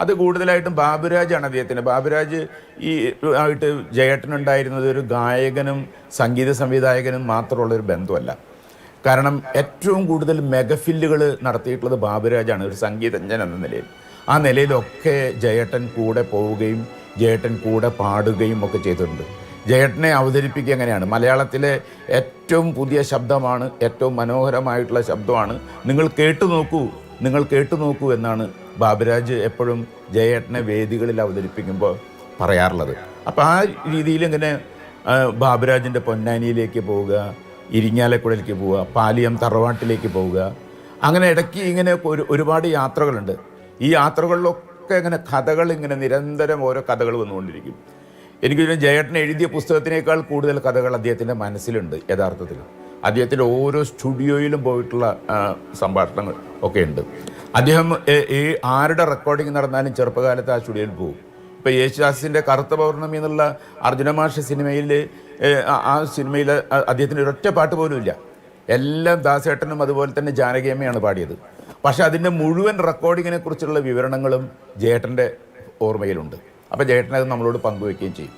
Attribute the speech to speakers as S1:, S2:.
S1: അത് കൂടുതലായിട്ടും ബാബുരാജാണ് അദ്ദേഹത്തിന് ബാബുരാജ് ഈ ആയിട്ട് ജയേട്ടനുണ്ടായിരുന്നത് ഒരു ഗായകനും സംഗീത സംവിധായകനും മാത്രമുള്ള ഒരു ബന്ധമല്ല കാരണം ഏറ്റവും കൂടുതൽ മെഗഫില്ലുകൾ നടത്തിയിട്ടുള്ളത് ബാബുരാജാണ് ഒരു സംഗീതജ്ഞൻ എന്ന നിലയിൽ. ആ നിലയിലൊക്കെ ജയേട്ടൻ കൂടെ പോവുകയും ജയേട്ടൻ കൂടെ പാടുകയും ഒക്കെ ചെയ്തിട്ടുണ്ട്. ജയേട്ടനെ അവതരിപ്പിക്കുക എങ്ങനെയാണ്? മലയാളത്തിലെ ഏറ്റവും പുതിയ ശബ്ദമാണ് ഏറ്റവും മനോഹരമായിട്ടുള്ള ശബ്ദമാണ്. നിങ്ങൾ കേട്ടു നോക്കൂ നിങ്ങൾ കേട്ടു നോക്കൂ എന്നാണ് ബാബുരാജ് എപ്പോഴും ജയേട്ടനെ വേദികളിൽ അവതരിപ്പിക്കുമ്പോൾ പറയാറുള്ളത്. അപ്പോൾ ആ രീതിയിൽ ഇങ്ങനെ ബാബുരാജിന്റെ പൊന്നാനിയിലേക്ക് പോവുക ഇരിങ്ങാലക്കുടലേക്ക് പോവുക പാലിയം തറവാട്ടിലേക്ക് പോവുക അങ്ങനെ ഇടയ്ക്ക് ഇങ്ങനെ ഒരു ഒരുപാട് യാത്രകളുണ്ട്. ഈ യാത്രകളിലൊക്കെ ഇങ്ങനെ കഥകൾ ഇങ്ങനെ നിരന്തരം ഓരോ കഥകൾ വന്നുകൊണ്ടിരിക്കും. എനിക്ക് ജയേട്ടൻ എഴുതിയ പുസ്തകത്തിനേക്കാൾ കൂടുതൽ കഥകൾ അദ്ദേഹത്തിന്റെ മനസ്സിലുണ്ട് യഥാർത്ഥത്തിൽ. അദ്ദേഹത്തിന്റെ ഓരോ സ്റ്റുഡിയോയിലും പോയിട്ടുള്ള സംഭാഷണങ്ങൾ ഒക്കെ ഉണ്ട്. അദ്ദേഹം ഈ ആരുടെ റെക്കോർഡിംഗ് നടന്നാലും ചെറുപ്പകാലത്ത് ആ സ്റ്റുഡിയോയിൽ പോകും. ഇപ്പോൾ യേശുദാസിന്റെ കറുത്ത പൗർണമി എന്നുള്ള അർജുനമാഷ സിനിമയിൽ ആ സിനിമയിൽ അദ്ദേഹത്തിന്റെ ഒരൊറ്റ പാട്ട് പോലും ഇല്ല. എല്ലാം ദാസേട്ടനും അതുപോലെ തന്നെ ജാനകിയമ്മയാണ് പാടിയത്. പക്ഷേ അതിന്റെ മുഴുവൻ റെക്കോർഡിങ്ങിനെ കുറിച്ചുള്ള വിവരണങ്ങളും ജേട്ടന്റെ ഓർമ്മയിലുണ്ട്. അപ്പോൾ ജേട്ടനത് നമ്മളോട് പങ്കുവെക്കുകയും ചെയ്യും.